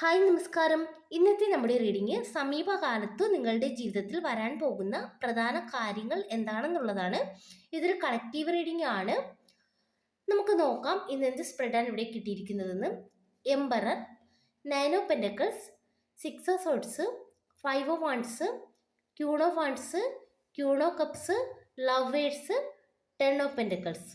Hi നമസ്കാരം. ഇന്നത്തെ നമ്മുടെ റീഡിങ് സമീപകാലത്ത് നിങ്ങളുടെ ജീവിതത്തിൽ വരാൻ പോകുന്ന പ്രധാന കാര്യങ്ങൾ എന്താണെന്നുള്ളതാണ്. ഇതൊരു കളക്റ്റീവ് റീഡിംഗ് ആണ്. നമുക്ക് നോക്കാം ഇന്ന് എന്ത് സ്പ്രെഡാണ് ഇവിടെ കിട്ടിയിരിക്കുന്നതെന്ന്. Emperor of pentacles six of swords five of wands queen of wands queen of cups lovers ten of pentacles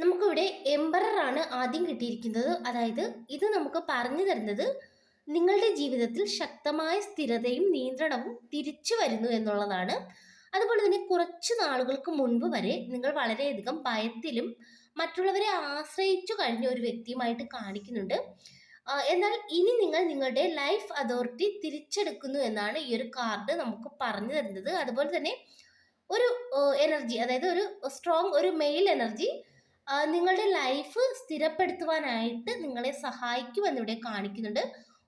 നമുക്കിവിടെ ആണ് ആദ്യം കിട്ടിയിരിക്കുന്നത്. അതായത് ഇത് നമുക്ക് പറഞ്ഞു തരുന്നത് നിങ്ങളുടെ ജീവിതത്തിൽ ശക്തമായ സ്ഥിരതയും നിയന്ത്രണവും തിരിച്ചു വരുന്നു എന്നുള്ളതാണ്. അതുപോലെ തന്നെ കുറച്ച് നാളുകൾക്ക് മുൻപ് വരെ നിങ്ങൾ വളരെയധികം ഭയത്തിലും മറ്റുള്ളവരെ ആശ്രയിച്ചു കഴിഞ്ഞ ഒരു വ്യക്തിയുമായിട്ട് കാണിക്കുന്നുണ്ട്. എന്നാൽ ഇനി നിങ്ങൾ നിങ്ങളുടെ ലൈഫ് അതോറിറ്റി തിരിച്ചെടുക്കുന്നു എന്നാണ് ഈ ഒരു കാർഡ് നമുക്ക് പറഞ്ഞു തരുന്നത്. അതുപോലെ തന്നെ ഒരു എനർജി അതായത് ഒരു സ്ട്രോങ് ഒരു മെയിൽ എനർജി നിങ്ങളുടെ ലൈഫ് സ്ഥിരപ്പെടുത്തുവാനായിട്ട് നിങ്ങളെ സഹായിക്കുമെന്ന് ഇവിടെ കാണിക്കുന്നുണ്ട്.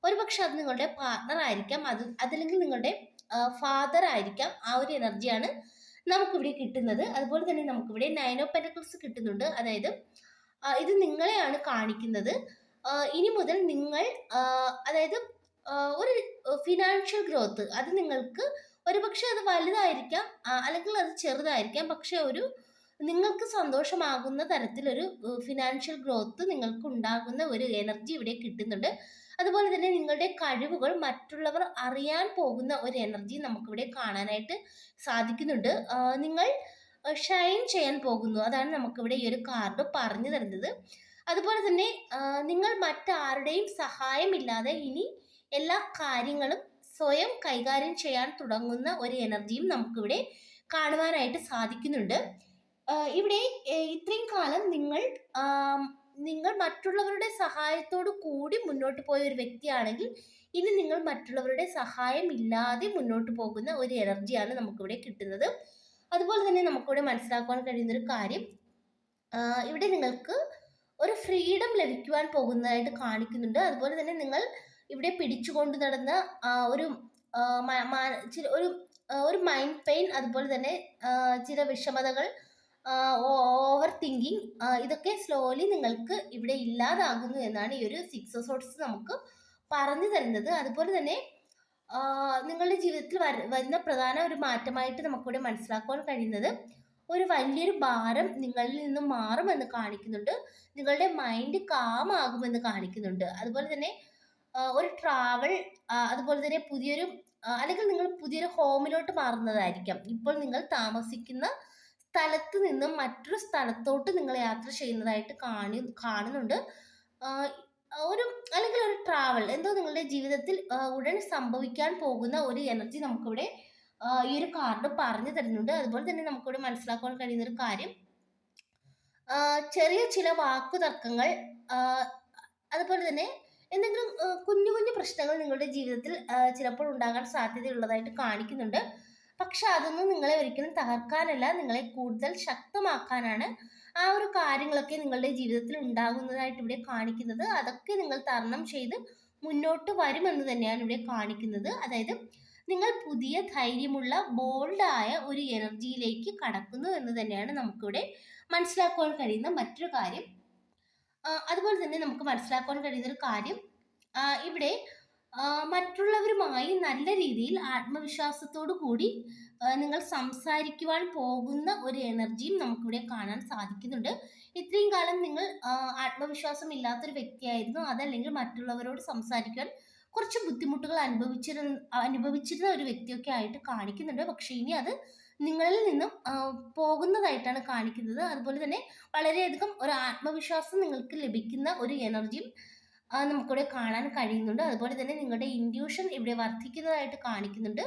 ഒരുപക്ഷെ അത് നിങ്ങളുടെ പാർട്ണർ ആയിരിക്കാം. അത് അതല്ലെങ്കിൽ നിങ്ങളുടെ ഫാദർ ആയിരിക്കാം. ആ ഒരു എനർജിയാണ് നമുക്കിവിടെ കിട്ടുന്നത്. അതുപോലെ തന്നെ നമുക്കിവിടെ നയൻ ഓഫ് പെന്റക്കിൾസ് കിട്ടുന്നുണ്ട്. അതായത് ഇത് നിങ്ങളെയാണ് കാണിക്കുന്നത്. ഇനി മുതൽ നിങ്ങൾ അതായത് ഒരു ഫിനാൻഷ്യൽ ഗ്രോത്ത് അത് നിങ്ങൾക്ക് ഒരുപക്ഷെ അത് വലുതായിരിക്കാം. അല്ലെങ്കിൽ അത് ചെറുതായിരിക്കാം. പക്ഷെ ഒരു നിങ്ങൾക്ക് സന്തോഷമാകുന്ന തരത്തിലൊരു ഫിനാൻഷ്യൽ ഗ്രോത്ത് നിങ്ങൾക്ക് ഉണ്ടാകുന്ന ഒരു എനർജി ഇവിടെ കിട്ടുന്നുണ്ട്. അതുപോലെ തന്നെ നിങ്ങളുടെ കഴിവുകൾ മറ്റുള്ളവർ അറിയാൻ പോകുന്ന ഒരു എനർജി നമുക്കിവിടെ കാണാനായിട്ട് സാധിക്കുന്നുണ്ട്. നിങ്ങൾ ഷൈൻ ചെയ്യാൻ പോകുന്നു. അതാണ് നമുക്കിവിടെ ഈ ഒരു കാർഡ് പറഞ്ഞു തരുന്നത്. അതുപോലെ തന്നെ നിങ്ങൾ മറ്റാരുടെയും സഹായമില്ലാതെ ഇനി എല്ലാ കാര്യങ്ങളും സ്വയം കൈകാര്യം ചെയ്യാൻ തുടങ്ങുന്ന ഒരു എനർജിയും നമുക്കിവിടെ കാണുവാനായിട്ട് സാധിക്കുന്നുണ്ട്. ഇവിടെ ഇത്രയും കാലം നിങ്ങൾ നിങ്ങൾ മറ്റുള്ളവരുടെ സഹായത്തോടു കൂടി മുന്നോട്ട് പോയ ഒരു വ്യക്തിയാണെങ്കിൽ ഇനി നിങ്ങൾ മറ്റുള്ളവരുടെ സഹായം ഇല്ലാതെ മുന്നോട്ട് പോകുന്ന ഒരു എനർജിയാണ് നമുക്കിവിടെ കിട്ടുന്നത്. അതുപോലെ തന്നെ നമുക്കിവിടെ മനസ്സിലാക്കുവാൻ കഴിയുന്ന ഒരു കാര്യം ഇവിടെ നിങ്ങൾക്ക് ഒരു ഫ്രീഡം ലഭിക്കുവാൻ പോകുന്നതായിട്ട് കാണിക്കുന്നുണ്ട്. അതുപോലെ തന്നെ നിങ്ങൾ ഇവിടെ പിടിച്ചുകൊണ്ട് നടന്ന ഒരു ഒരു ഒരു മൈൻഡ് പെയിൻ അതുപോലെ തന്നെ ചില വിഷമതകൾ ഓവർ തിങ്കിങ് ഇതൊക്കെ സ്ലോലി നിങ്ങൾക്ക് ഇവിടെ ഇല്ലാതാകുന്നു എന്നാണ് ഈ ഒരു സിക്സ് സോട്ട്സ് നമുക്ക് പറഞ്ഞു തരുന്നത്. അതുപോലെ തന്നെ നിങ്ങളുടെ ജീവിതത്തിൽ വര- വരുന്ന പ്രധാന ഒരു മാറ്റമായിട്ട് നമുക്കിവിടെ മനസ്സിലാക്കുവാൻ കഴിയുന്നത് ഒരു വലിയൊരു ഭാരം നിങ്ങളിൽ നിന്ന് മാറുമെന്ന് കാണിക്കുന്നുണ്ട്. നിങ്ങളുടെ മൈൻഡ് കാം ആകുമെന്ന് കാണിക്കുന്നുണ്ട്. അതുപോലെ തന്നെ ഒരു ട്രാവൽ അതുപോലെ തന്നെ പുതിയൊരു അല്ലെങ്കിൽ നിങ്ങൾ പുതിയൊരു ഹോമിലോട്ട് മാറുന്നതായിരിക്കാം. ഇപ്പോൾ നിങ്ങൾ താമസിക്കുന്ന സ്ഥലത്ത് നിന്നും മറ്റൊരു സ്ഥലത്തോട്ട് നിങ്ങൾ യാത്ര ചെയ്യുന്നതായിട്ട് കാണി കാണുന്നുണ്ട്. ഒരു അല്ലെങ്കിൽ ഒരു ട്രാവൽ എന്തോ നിങ്ങളുടെ ജീവിതത്തിൽ ഉടൻ സംഭവിക്കാൻ പോകുന്ന ഒരു എനർജി നമുക്കിവിടെ ഈ ഒരു കാർഡ് പറഞ്ഞു തരുന്നുണ്ട്. അതുപോലെ തന്നെ നമുക്കിവിടെ മനസ്സിലാക്കാൻ കഴിയുന്ന ഒരു കാര്യം. ചെറിയ ചില വാക്കുതർക്കങ്ങൾ തർക്കങ്ങൾ അതുപോലെ തന്നെ എന്തെങ്കിലും കുഞ്ഞു കുഞ്ഞു പ്രശ്നങ്ങൾ നിങ്ങളുടെ ജീവിതത്തിൽ ചിലപ്പോൾ ഉണ്ടാകാൻ സാധ്യതയുള്ളതായിട്ട് കാണിക്കുന്നുണ്ട്. പക്ഷെ അതൊന്നും നിങ്ങളെ ഒരിക്കലും തകർക്കാനല്ല നിങ്ങളെ കൂടുതൽ ശക്തമാക്കാനാണ് ആ ഒരു കാര്യങ്ങളൊക്കെ നിങ്ങളുടെ ജീവിതത്തിൽ ഉണ്ടാകുന്നതായിട്ട് ഇവിടെ കാണിക്കുന്നത്. അതൊക്കെ നിങ്ങൾ തരണം ചെയ്ത് മുന്നോട്ട് വരുമെന്ന് തന്നെയാണ് ഇവിടെ കാണിക്കുന്നത്. അതായത് നിങ്ങൾ പുതിയ ധൈര്യമുള്ള ബോൾഡായ ഒരു എനർജിയിലേക്ക് കടക്കുന്നു എന്ന് തന്നെയാണ് നമുക്കിവിടെ മനസ്സിലാക്കുവാൻ കഴിയുന്ന മറ്റൊരു കാര്യം. അതുപോലെ തന്നെ നമുക്ക് മനസ്സിലാക്കുവാൻ കഴിയുന്ന ഒരു കാര്യം ഇവിടെ മറ്റുള്ളവരുമായി നല്ല രീതിയിൽ ആത്മവിശ്വാസത്തോടു കൂടി നിങ്ങൾ സംസാരിക്കുവാൻ പോകുന്ന ഒരു എനർജിയും നമുക്കിവിടെ കാണാൻ സാധിക്കുന്നുണ്ട്. ഇത്രയും കാലം നിങ്ങൾ ആത്മവിശ്വാസം ഇല്ലാത്തൊരു വ്യക്തിയായിരുന്നു. അതല്ലെങ്കിൽ മറ്റുള്ളവരോട് സംസാരിക്കാൻ കുറച്ച് ബുദ്ധിമുട്ടുകൾ അനുഭവിച്ചിരുന്ന അനുഭവിച്ചിരുന്ന ഒരു വ്യക്തിയൊക്കെ ആയിട്ട് കാണിക്കുന്നുണ്ട്. പക്ഷേ ഇനി അത് നിങ്ങളിൽ നിന്നും പോകുന്നതായിട്ടാണ് കാണിക്കുന്നത്. അതുപോലെ തന്നെ വളരെയധികം ഒരു ആത്മവിശ്വാസം നിങ്ങൾക്ക് ലഭിക്കുന്ന ഒരു എനർജിയും നമുക്കിവിടെ കാണാൻ കഴിയുന്നുണ്ട്. അതുപോലെ തന്നെ നിങ്ങളുടെ ഇൻഡ്യൂഷൻ ഇവിടെ വർദ്ധിക്കുന്നതായിട്ട് കാണിക്കുന്നുണ്ട്.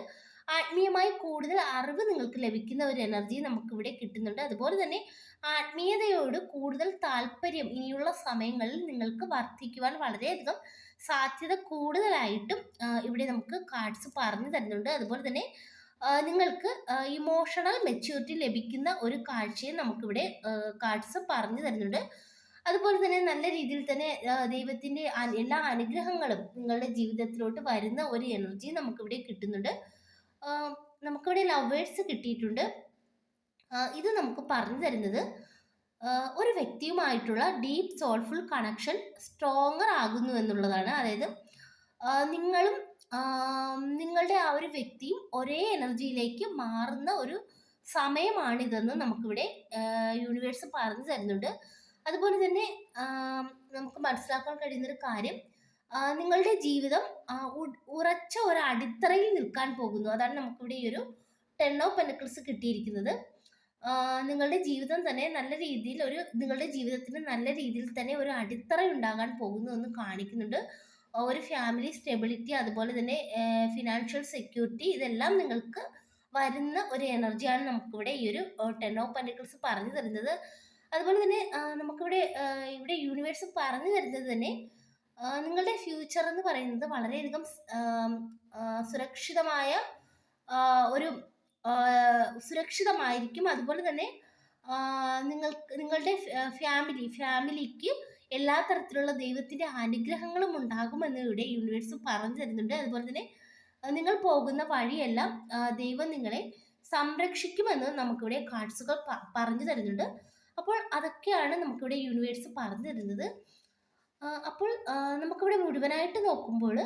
ആത്മീയമായി കൂടുതൽ അറിവ് നിങ്ങൾക്ക് ലഭിക്കുന്ന ഒരു എനർജി നമുക്കിവിടെ കിട്ടുന്നുണ്ട്. അതുപോലെ തന്നെ ആത്മീയതയോട് കൂടുതൽ താല്പര്യം ഇനിയുള്ള സമയങ്ങളിൽ നിങ്ങൾക്ക് വർദ്ധിക്കുവാൻ വളരെയധികം സാധ്യത കൂടുതലായിട്ടും ഇവിടെ നമുക്ക് കാർഡ്സ് പറഞ്ഞു തരുന്നുണ്ട്. അതുപോലെ തന്നെ നിങ്ങൾക്ക് ഇമോഷണൽ മെച്യൂരിറ്റി ലഭിക്കുന്ന ഒരു കാഴ്ചയും നമുക്കിവിടെ കാർഡ്സ് പറഞ്ഞു തരുന്നുണ്ട്. അതുപോലെ തന്നെ നല്ല രീതിയിൽ തന്നെ ദൈവത്തിന്റെ എല്ലാ അനുഗ്രഹങ്ങളും നിങ്ങളുടെ ജീവിതത്തിലോട്ട് വരുന്ന ഒരു എനർജി നമുക്കിവിടെ കിട്ടുന്നുണ്ട്. നമുക്കിവിടെ ലവേഴ്സ് കിട്ടിയിട്ടുണ്ട്. ഇത് നമുക്ക് പറഞ്ഞു തരുന്നത് ഒരു വ്യക്തിയുമായിട്ടുള്ള ഡീപ്പ് സോൾഫുൾ കണക്ഷൻ സ്ട്രോങ്ങർ ആകുന്നു എന്നുള്ളതാണ്. അതായത് നിങ്ങളും നിങ്ങളുടെ ആ ഒരു വ്യക്തിയും ഒരേ എനർജിയിലേക്ക് മാറുന്ന ഒരു സമയമാണിതെന്ന് നമുക്കിവിടെ യൂണിവേഴ്സ് പറഞ്ഞു തരുന്നുണ്ട്. അതുപോലെ തന്നെ നമുക്ക് മനസ്സിലാക്കാൻ കഴിയുന്നൊരു കാര്യം നിങ്ങളുടെ ജീവിതം ഉറച്ച ഒരു അടിത്തറയിൽ നിൽക്കാൻ പോകുന്നു. അതാണ് നമുക്കിവിടെ ഈ ഒരു ടെൻ ഓഫ് പെനക്കിൾസ് കിട്ടിയിരിക്കുന്നത്. നിങ്ങളുടെ ജീവിതം തന്നെ നല്ല രീതിയിൽ ഒരു നിങ്ങളുടെ ജീവിതത്തിന് നല്ല രീതിയിൽ തന്നെ ഒരു അടിത്തറ ഉണ്ടാകാൻ പോകുന്നു എന്ന് കാണിക്കുന്നുണ്ട്. ഒരു ഫാമിലി സ്റ്റെബിലിറ്റി അതുപോലെ തന്നെ ഫിനാൻഷ്യൽ സെക്യൂരിറ്റി ഇതെല്ലാം നിങ്ങൾക്ക് വരുന്ന ഒരു എനർജിയാണ് നമുക്കിവിടെ ഈ ഒരു ടെൻ ഓഫ് പെന്റിക്കിൾസ് പറഞ്ഞു തരുന്നത്. അതുപോലെ തന്നെ നമുക്കിവിടെ ഇവിടെ യൂണിവേഴ്സ് പറഞ്ഞു തരുന്നത് തന്നെ നിങ്ങളുടെ ഫ്യൂച്ചർ എന്ന് പറയുന്നത് വളരെയധികം സുരക്ഷിതമായ ഒരു സുരക്ഷിതമായിരിക്കും. അതുപോലെ തന്നെ നിങ്ങൾ നിങ്ങൾക്ക് നിങ്ങളുടെ ഫാമിലി ഫാമിലിക്ക് എല്ലാ തരത്തിലുള്ള ദൈവത്തിന്റെ അനുഗ്രഹങ്ങളും ഉണ്ടാകുമെന്ന് ഇവിടെ യൂണിവേഴ്സ് പറഞ്ഞു തരുന്നുണ്ട്. അതുപോലെ തന്നെ നിങ്ങൾ പോകുന്ന വഴിയെല്ലാം ദൈവം നിങ്ങളെ സംരക്ഷിക്കുമെന്ന് നമുക്കിവിടെ കാർഡ്സുകൾ പറഞ്ഞു തരുന്നുണ്ട്. അപ്പോൾ അതൊക്കെയാണ് നമുക്കിവിടെ യൂണിവേഴ്സ് പറഞ്ഞു തരുന്നത് അപ്പോൾ നമുക്കിവിടെ മുഴുവനായിട്ട് നോക്കുമ്പോൾ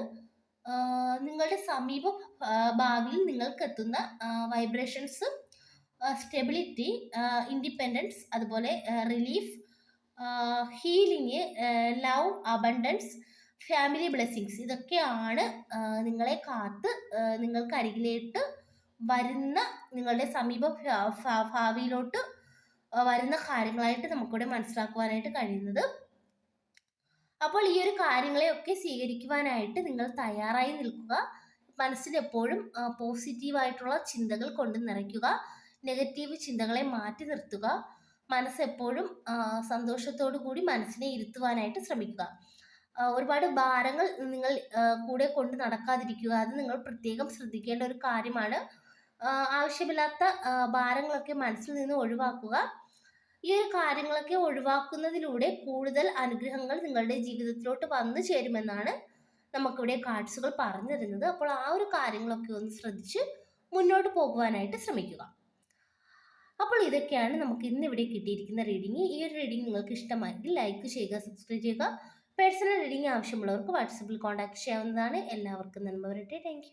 നിങ്ങളുടെ സമീപ ഭാവിയിൽ നിങ്ങൾക്ക് എത്തുന്ന വൈബ്രേഷൻസ് സ്റ്റെബിലിറ്റി ഇൻഡിപെൻഡൻസ് അതുപോലെ relief healing love abundance family blessings ഇതൊക്കെയാണ് നിങ്ങളെ കാത്ത് നിങ്ങൾക്ക് അരികിലേട്ട് വരുന്ന നിങ്ങളുടെ സമീപ ഭാവിയിലോട്ട് വരുന്ന കാര്യങ്ങളായിട്ട് നമുക്കിവിടെ മനസ്സിലാക്കുവാനായിട്ട് കഴിയുന്നത്. അപ്പോൾ ഈ ഒരു കാര്യങ്ങളെയൊക്കെ സ്വീകരിക്കുവാനായിട്ട് നിങ്ങൾ തയ്യാറായി നിൽക്കുക. മനസ്സിൽ എപ്പോഴും പോസിറ്റീവായിട്ടുള്ള ചിന്തകൾ കൊണ്ട് നിറയ്ക്കുക. നെഗറ്റീവ് ചിന്തകളെ മാറ്റി നിർത്തുക. മനസ്സെപ്പോഴും സന്തോഷത്തോടു കൂടി മനസ്സിനെ ഇരുത്തുവാനായിട്ട് ശ്രമിക്കുക. ഒരുപാട് ഭാരങ്ങൾ നിങ്ങൾ കൂടെ കൊണ്ട് നടക്കാതിരിക്കുക. അത് നിങ്ങൾ പ്രത്യേകം ശ്രദ്ധിക്കേണ്ട ഒരു കാര്യമാണ്. ആവശ്യമില്ലാത്ത ഭാരങ്ങളൊക്കെ മനസ്സിൽ നിന്ന് ഒഴിവാക്കുക. ഈ ഒരു കാര്യങ്ങളൊക്കെ ഒഴിവാക്കുന്നതിലൂടെ കൂടുതൽ അനുഗ്രഹങ്ങൾ നിങ്ങളുടെ ജീവിതത്തിലോട്ട് വന്നു ചേരുമെന്നാണ് നമുക്കിവിടെ കാർഡ്സുകൾ പറഞ്ഞു തരുന്നത്. അപ്പോൾ ആ ഒരു കാര്യങ്ങളൊക്കെ ഒന്ന് ശ്രദ്ധിച്ച് മുന്നോട്ട് പോകുവാനായിട്ട് ശ്രമിക്കുക. അപ്പോൾ ഇതൊക്കെയാണ് നമുക്ക് ഇന്ന് ഇവിടെ കിട്ടിയിരിക്കുന്ന റീഡിംഗ് ഈ ഒരു റീഡിംഗ് നിങ്ങൾക്ക് ഇഷ്ടമായെങ്കിൽ ലൈക്ക് ചെയ്യുക സബ്സ്ക്രൈബ് ചെയ്യുക. പേഴ്സണൽ റീഡിംഗ് ആവശ്യമുള്ളവർക്ക് വാട്സപ്പിൽ കോൺടാക്ട് ചെയ്യാവുന്നതാണ്. എല്ലാവർക്കും നന്മ വരട്ടെ താങ്ക്